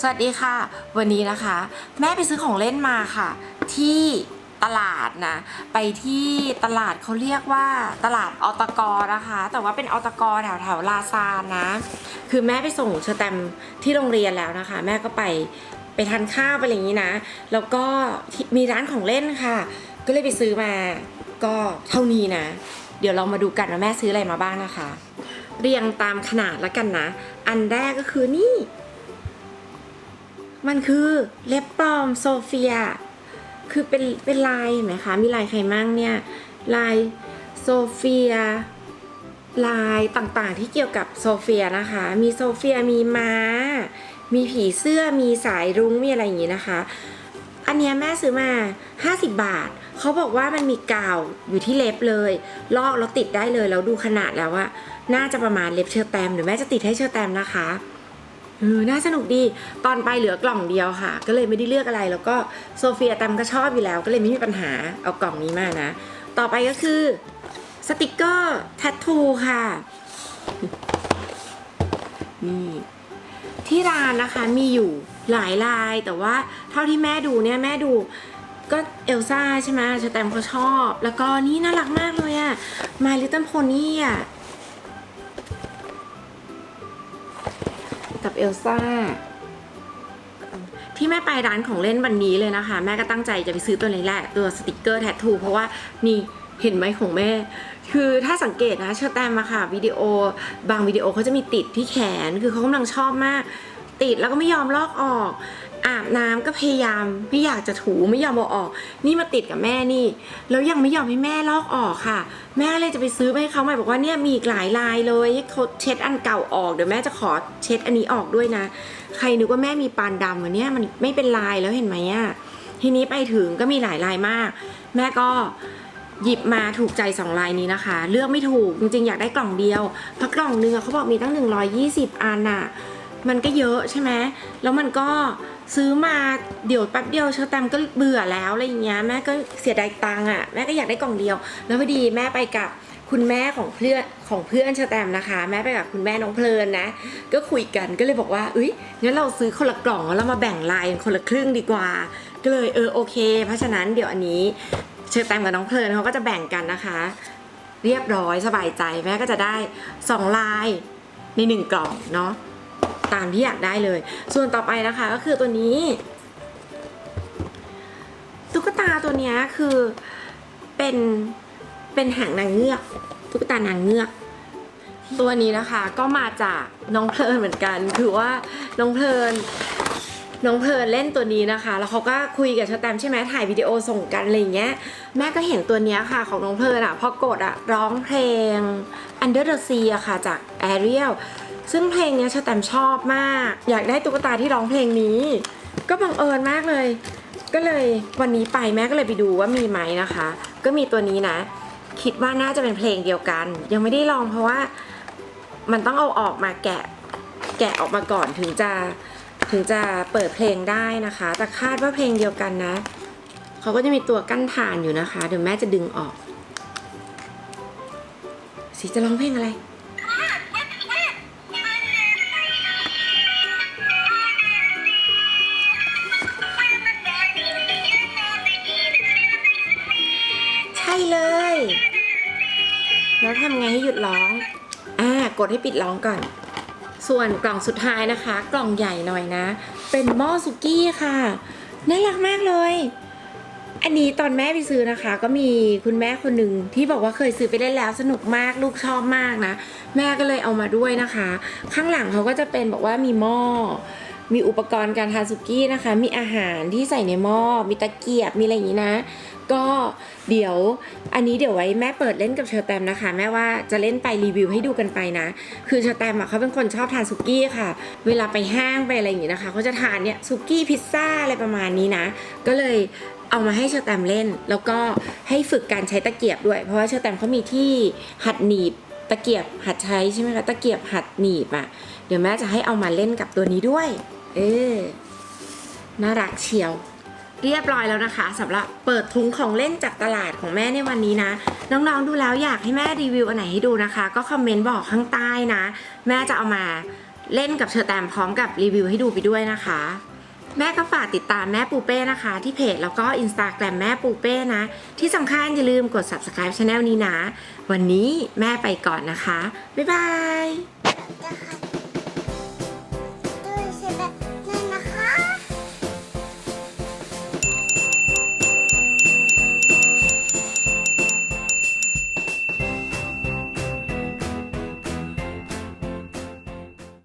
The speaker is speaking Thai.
สวัสดีค่ะ วันนี้นะคะ แม่ไปซื้อของเล่นมาค่ะ ที่ตลาดนะ ไปที่ตลาดเขาเรียกว่าตลาดอตกรนะคะ แต่ว่าเป็นอตกรแถวแถวลาซานนะ คือแม่ไปส่งเชอแตมที่โรงเรียนแล้วนะคะ แม่ก็ไปไปทานข้าวไปอะไรอย่างนี้นะ แล้วก็มีร้านของเล่นค่ะ ก็เลยไปซื้อมาก็เท่านี้นะ เดี๋ยวเรามาดูกันว่าแม่ซื้ออะไรมาบ้างนะคะ เรียงตามขนาดแล้วกันนะ อันแรกก็คือนี่ มันคือเล็บปลอมโซเฟีย คือเป็นเป็นลายเห็นไหมคะ มีลายใครมั่งเนี่ย ลายโซเฟีย ลายต่างๆที่เกี่ยวกับโซเฟียนะคะ มีโซเฟีย มีม้า มีผีเสื้อ มีสายรุ้ง มีอะไรอย่างนี้นะคะ อันนี้แม่ซื้อมา 50 บาท เขาบอกว่ามันมีกาวอยู่ที่เล็บเลย ลอกแล้วติดได้เลย แล้วดูขนาดแล้วว่าน่าจะประมาณเล็บเชอร์แตมหรือแม่จะติดให้เชอร์แตมนะคะ เออน่าสนุกดีตอนไปเหลือกล่องเดียวค่ะ ก็เลยไม่ได้เลือกอะไร แล้วก็โซเฟียแตมก็ชอบอยู่แล้ว ก็เลยไม่มีปัญหาเอากล่องนี้มานะ ต่อไปก็คือสติกเกอร์แทททูค่ะนี่ที่ร้านนะคะมีอยู่หลายลาย แต่ว่าเท่าที่แม่ดูเนี่ยแม่ดูก็เอลซ่าใช่ไหมชแตมเขาชอบ แล้วก็นี่น่ารักมากเลยอะ My Little Pony อะ กับเอลซ่าที่แม่ไปร้านของเล่นวันนี้เลยนะคะ แม่ก็ตั้งใจจะไปซื้อตัวนี้แหละตัวสติกเกอร์แททูเพราะว่านี่เห็นไหมของแม่ คือถ้าสังเกตนะเชอแตมมาค่ะวิดีโอบางวิดีโอเขาจะมีติดที่แขนคือเขากำลังชอบมาก ติดแล้วก็ไม่ยอมลอกออก อาบน้ำก็พยายามไม่อยากจะถูไม่ยอมเอาออก นี่มาติดกับแม่นี่ แล้วยังไม่ยอมให้แม่ลอกออกค่ะ แม่เลยจะไปซื้อให้เขาใหม่บอกว่าเนี่ยมีอีกหลายลายเลยให้เขาเช็ดอันเก่าออกเดี๋ยวแม่จะขอเช็ดอันนี้ออกด้วยนะ ใครนึกว่าแม่มีปานดำอันนี้มันไม่เป็นลายแล้วเห็นไหมอะทีนี้ไปถึงก็มีหลายลายมาก แม่ก็หยิบมาถูกใจสองลายนี้นะคะ เลือกไม่ถูกจริงๆอยากได้กล่องเดียวเพราะกล่องนึงอเขาบอกมีตั้ง 120 อันอะมันก็เยอะใช่ไหมแล้วมันก็ ซื้อมาเดี๋ยวแป๊บเดียวเชอแตมก็เบื่อแล้วอะไรอย่างเงี้ยแม่ก็เสียดายตังค์อะแม่ก็อยากได้กล่องเดียว แล้วพอดีแม่ไปกับคุณแม่ของเพื่อนของเพื่อนเชอแตมนะคะ แม่ไปกับคุณแม่น้องเพลินนะ ก็คุยกันก็เลยบอกว่าเอ้ยงั้นเราซื้อคนละกล่องแล้วเรามาแบ่งลายคนละครึ่งดีกว่า ก็เลยเออโอเค เพราะฉะนั้นเดี๋ยวอันนี้เชอแตมกับน้องเพลินเขาก็จะแบ่งกันนะคะ เรียบร้อยสบายใจแม่ก็จะได้สองลายในหนึ่งกล่องเนาะ ตามที่อยากได้เลย ส่วนต่อไปนะคะก็คือตัวนี้ตุ๊กตาตัวนี้คือเป็นเป็นหางนางเงือกตุ๊กตานางเงือก ตัวนี้นะคะก็มาจากน้องเพลินเหมือนกัน คือว่าน้องเพลินน้องเพลินเล่นตัวนี้นะคะ แล้วเขาก็คุยกับชแตมใช่ไหมถ่ายวิดีโอส่งกันอะไรอย่างเงี้ย แม่ก็เห็นตัวนี้ค่ะของน้องเพลินอะพอกดอะร้องเพลง Under the Sea อะค่ะจาก Ariel ซึ่งเพลงนี้ชาแตมชอบมาก อยากได้ตุ๊กตาที่ร้องเพลงนี้ ก็บังเอิญมากเลย ก็เลยวันนี้ไปแม่ก็เลยไปดูว่ามีไหมนะคะ ก็มีตัวนี้นะ คิดว่าน่าจะเป็นเพลงเดียวกัน ยังไม่ได้ลองเพราะว่ามันต้องเอาออกมาแกะแกะออกมาก่อนถึงจะถึงจะเปิดเพลงได้นะคะ แต่คาดว่าเพลงเดียวกันนะเขาก็จะมีตัวกั้นฐานอยู่นะคะ เดี๋ยวแม่จะดึงออก สีจะร้องเพลงอะไร ทำไงให้หยุดร้อง อ่ากดให้ปิดร้องก่อน ส่วนกล่องสุดท้ายนะคะ กล่องใหญ่หน่อยนะ เป็นหม้อสุกี้ค่ะน่ารักมากเลย อันนี้ตอนแม่ไปซื้อนะคะ ก็มีคุณแม่คนหนึ่งที่บอกว่าเคยซื้อไปได้แล้วสนุกมากลูกชอบมากนะ แม่ก็เลยเอามาด้วยนะคะ ข้างหลังเขาก็จะเป็นบอกว่ามีหม้อ มีอุปกรณ์การทานสุกี้นะคะ มีอาหารที่ใส่ในหม้อ มีตะเกียบ มีอะไรอย่างนี้นะ ก็เดี๋ยวอันนี้เดี๋ยวไว้แม่เปิดเล่นกับเชอร์แตมนะคะ แม่ว่าจะเล่นไปรีวิวให้ดูกันไปนะ คือเชอร์แตมอะเขาเป็นคนชอบทานสุกี้ค่ะ เวลาไปห้างไปอะไรอย่างนี้นะคะเขาจะทานเนี่ยสุกี้พิซซ่าอะไรประมาณนี้นะ ก็เลยเอามาให้เชอร์แตมเล่น แล้วก็ให้ฝึกการใช้ตะเกียบด้วย เพราะว่าเชอร์แตมเขามีที่หัดหนีบตะเกียบหัดใช้ใช่ไหมคะตะเกียบหัดหนีบอะเดี๋ยวแม่จะให้เอามาเล่นกับตัวนี้ด้วย เออน่ารักเชียว เรียบร้อยแล้วนะคะสำหรับเปิดถุงของเล่นจากตลาดของแม่ในวันนี้นะ น้องๆดูแล้วอยากให้แม่รีวิวอันไหนให้ดูนะคะ ก็คอมเมนต์บอกข้างใต้นะ แม่จะเอามาเล่นกับเชอแตมพร้อมกับรีวิวให้ดูไปด้วยนะคะ แม่ก็ฝากติดตามแม่ปูเป้นะคะ ที่เพจแล้วก็อินสตาแกรมแม่ปูเป้นะ ที่สำคัญอย่าลืมกด subscribe channel นี้นะ วันนี้แม่ไปก่อนนะคะ บ๊ายบาย